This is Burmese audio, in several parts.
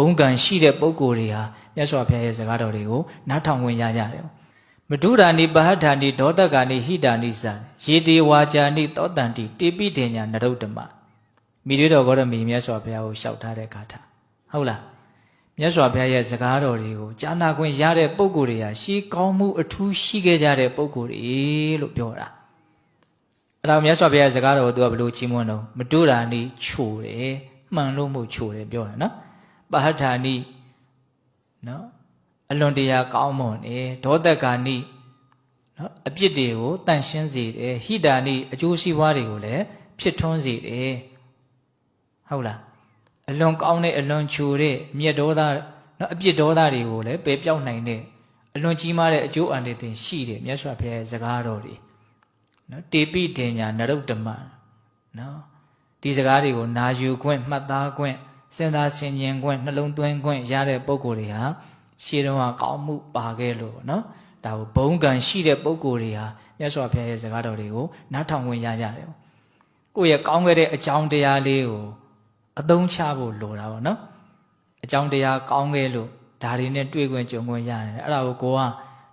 ုံကံရှိတဲ့ပုဂ္ဂိုလ်တွေဟာမြတ်စွာဘုရားရဲ့စကားတော်တွေကိုနားထောင်ဝင်ရကြတယ်မဒုရာနိပဟဋ္ဌာနိဒေါတကာနိဟိတာနိသရေတေဝါကြာနိသောတန္တိတေပိတေညာနရုဒ္ဓမမိတွေတော်ဂေါရမီမြတ်စွာဘုရားကိုလျှောက်ထားတဲ့ဂါထာဟုတ်လားမြတ်စွာဘုရားရဲ့စကားတော်တွေကိုကြားနာခွင့်ရတဲ့ပုဂ္ဂိုလ်တွေဟာရှေးကောင်းမှုအထူးရှိခဲ့ကြတဲ့ပုဂ္ဂိုလ်တွေလို့ပြောတာအဲ့ဒါမြတ်စွာဘုရားရဲ့စကားတော်ကိုသူကဘယ်လိုချီးမွမ်းတော့မဒုရာနိချိုတယ်မှန်လို့မဟုတ်ချိုတယ်ပြောတာနော် ပဟဋ္ဌာနိနော်အလွန်တရာကောင်းမွန်တယ်ဒေါတကာနိနော်အပြစ်တွေကိုတန့်ရှင်းစေတယ်ဟိတာနိအကျိုးစီးပွားတွေကိုလည်းဖြစ်ထွန်းစေတယ်ဟုတ်လားအလွန်ကောင်းတဲ့အလွန်ချိုတဲ့မြတ်ဒေါသနော်အပြစ်ဒေါသတွေကိုလည်းပယ်ပြောက်နိုင်တဲ့အလွန်ကြီးမားတဲ့အကျိုးအန္တရာယ်ရှိတယ်မြတ်စွာဘုရားရဲ့စကားတော်တွေနော်တေပိတင်ညာနရုဒ္ဓမနော်ဒီစကားတွေကိုနာယူခွင့်မှတ်သားခွင့် စဉ်းစားဆင်ခြင်ခွင့်နှလုံးသွင်းခွင့်ရတဲ့ပုံကိုယ်တွေဟာရှေးတုန်းကကောင်းမှုပါခဲ့လို့နော်ဒါကိုဘုံကံရှိတဲ့ပုံကိုယ်တွေဟာမြတ်စွာဘုရားရဲ့စကားတော်တွေကိုနားထောင်ခွင့်ရကြတယ်ကိုယ့်ရဲ့ကောင်းခဲ့တဲ့အကြောင်းတရားလေးကိုအသုံးချဖို့လိုတာပေါ့နော်အကြောင်းတရားကောင်းခဲ့လို့ဒါတွေနဲ့တွေ့ခွင့်ကြုံခွင့်ရတယ်အဲ့ဒါကိုကိုက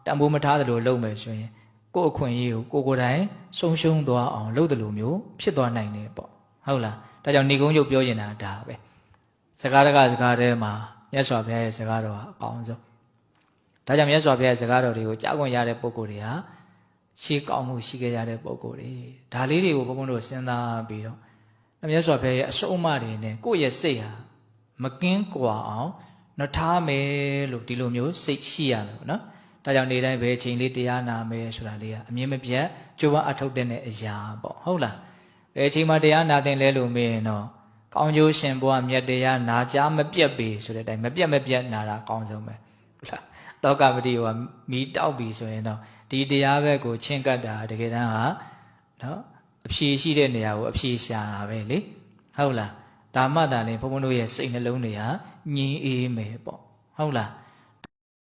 တန်ဖိုးမထားသလိုလုပ်မယ်ဆိုရင်ကိုယ့်အခွင့်အရေးကိုကိုကိုယ်တိုင်ဆုံးရှုံးသွားအောင်လုပ်တယ်လို့မျိုးဖြစ်သွားနိုင်တယ်ပေါ့ဟုတ်လားဒါကြောင့်နေကုန်းရုပ်ပြောရင်တာဒါပဲ စကားတကစကားထဲမှာမြတ်စွာဘုရားရဲ့စကားတော်ဟာအကောင်းဆုံးဒါကြောင့်မြတ်စွာဘုရားရဲ့စကားတော်တွေကိုကြားခွင့်ရတဲ့ပုဂ္ဂိုလ်တွေဟာရှေးကောင်းမှုရှိခဲ့ကြတဲ့ပုဂ္ဂိုလ်တွေဒါလေးတွေကိုဘုန်းဘုန်းတို့စဉ်းစားပြီးတော့မြတ်စွာဘုရားရဲ့အစုံအမတွေနဲ့ကိုယ့်ရဲ့စိတ်ဟာမကင်းကွာအောင်နော်ထားမယ်လို့ဒီလိုမျိုးစိတ်ရှိရမယ်ပေါ့နော်ဒါကြောင့်နေတိုင်းဘယ်အချိန်လေးတရားနာမယ်ဆိုတာလေးကအမြင်မပြတ်ကြိုးပမ်းအထောက်တဲ့အရာပေါ့ဟုတ်လားဘယ်အချိန်မှတရားနာတင်လဲလို့မေးရင်တော့ ကောင်းကျိုးရှင်ဘုရားမြတ်တရားနာကြားမပြတ်ပေဆိုတဲ့အတိုင်းမပြတ်မပြတ်နာတာအကောင်းဆုံးပဲဟုတ်လားတောကပတိကမီးတောက်ပြီဆိုရင်တော့ဒီတရားဘက်ကိုချင်းကပ်တာတကယ်တမ်းဟာနော်အဖြေရှိတဲ့နေရာကိုအဖြေရှာတာပဲလေဟုတ်လားဒါမှသာလေဘုန်းဘုန်းတို့ရဲ့စိတ်နှလုံးတွေဟာငြင်းအေးမယ်ပေါ့ဟုတ်လား